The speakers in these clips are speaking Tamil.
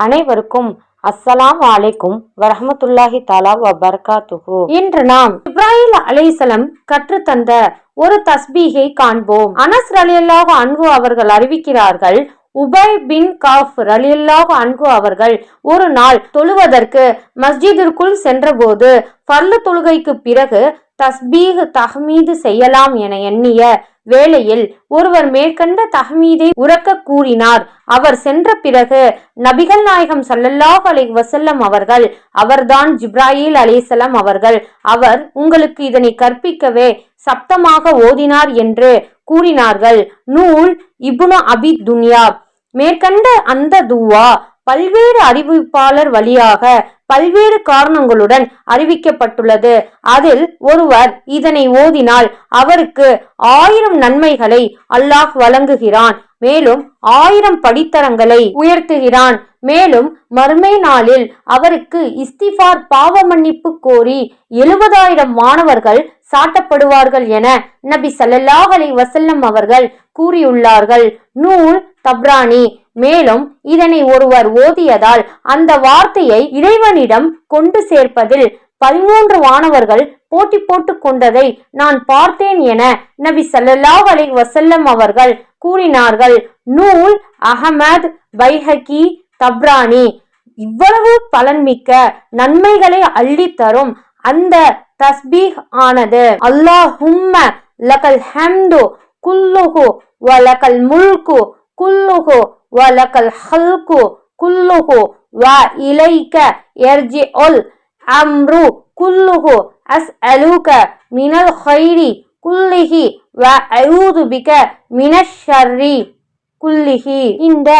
அனைவருக்கும் அஸ்ஸலாம் அலைக்கும் வரஹமத்துல்லாஹி தாலா வபர்காத்துஹு. இன்று நாம் இப்ராஹிம் அலிசலம் கற்றுத்தந்த ஒரு தஸ்பீகை காண்போம். அனஸ் ரலியல்லாஹு அன்பு அவர்கள் அறிவிக்கிறார்கள் உபை பின் காஃப் ரலியல்லாஹு அன்பு அவர்கள் ஒரு நாள் தொழுவதற்கு மஸ்ஜிதிற்குள் சென்றபோது பல்லு தொழுகைக்கு பிறகு தஸ்பீக் தஹ்மீது செய்யலாம் என எண்ணிய வேளையில் ஒருவர் மேற்கண்ட தஹ்மீதை உறக்க கூறினார். அவர் சென்ற பிறகு நபிகள் நாயகம் சல்லல்லாஹ் அலை வசல்லம் அவர்கள் அவர்தான் ஜிப்ராயில் அலைஹிஸ்ஸலாம் அவர்கள் அவர் உங்களுக்கு இதனை கற்பிக்கவே சப்தமாக ஓதினார் என்று கூறினார்கள். நூல் இப்னு அபி துன்யா மேற்கண்ட அந்த துவா பல்வேறு அறிவிப்பாளர் வழியாக பல்வேறு காரணங்களுடன் அறிவிக்கப்பட்டுள்ளது. அதில் ஒருவர் இதனை ஓதினால் அவருக்கு ஆயிரம் நன்மைகளை அல்லாஹ் வழங்குகிறான். மேலும் ஆயிரம் படித்தரங்களை உயர்த்துகிறான். மேலும் மறுமை நாளில் அவருக்கு இஸ்திஃபார் பாவ மன்னிப்பு கோரி எழுபதாயிரம் மாணவர்கள் சாட்டப்படுவார்கள் என நபி ஸல்லல்லாஹு வசல்லம் அவர்கள் கூறியுள்ளார்கள். நூல் தப்ரானி மேலும் இதனை ஒருவர் ஓதியதால் அந்த வார்த்தையை இறைவனிடம் கொண்டு சேர்ப்பதில் பதிமூன்று வானவர்கள் போட்டி போட்டு கொண்டதை நான் பார்த்தேன் என நபி ஸல்லல்லாஹு அலைஹி வசல்லம் அவர்கள் கூறினார்கள். நூல் அகமது பைஹகி தப்ரானி இவ்வளவு பலன்மிக்க நன்மைகளை அள்ளித்தரும் அந்த தஸ்பீஹ் ஆனது. அல்லாஹும்ம லகல் ஹம்து குல்லுஹு வ லகல் முல்கு குல்லுஹு வ ஹல்கு குல்லுஹு வ இலைக்க யர்ஜிஉல் அம்ரு குல்லுஹு அஸ்அலுக மினல் ஹைரி குல்லிஹி வ அயூது பிக மினஷர்ரி குல்லிஹி இந்த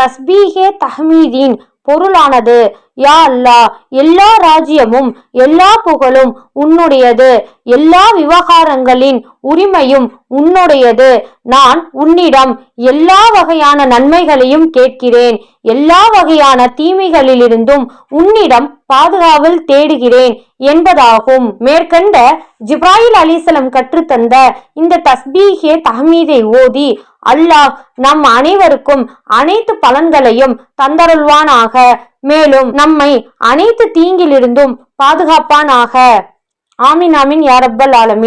தஸ்பீஹே தஹ்மீதின் பொருளானது. யா அல்லா எல்லா ராஜ்யமும் எல்லா புகழும் உன்னுடையது. எல்லா விவகாரங்களின் உரிமையும் உன்னுடையது. நான் உன்னிடம் எல்லா வகையான நன்மைகளையும் கேட்கிறேன். எல்லா வகையான தீமைகளிலிருந்தும் உன்னிடம் பாதுகாவல் தேடுகிறேன் என்பதாகும். மேற்கண்ட ஜிப்ராயில் அலிசலம் கற்றுத்தந்த இந்த தஸ்பீஹே தஹமீதை ஓதி அல்லாஹ் நம் அனைவருக்கும் அனைத்து பலன்களையும் தந்தருள்வானாக. மேலும் நம்மை அனைத்து தீங்கிலிருந்தும் பாதுகாப்பானாக. ஆமின் ஆமின் யாரப்பல் ஆலமி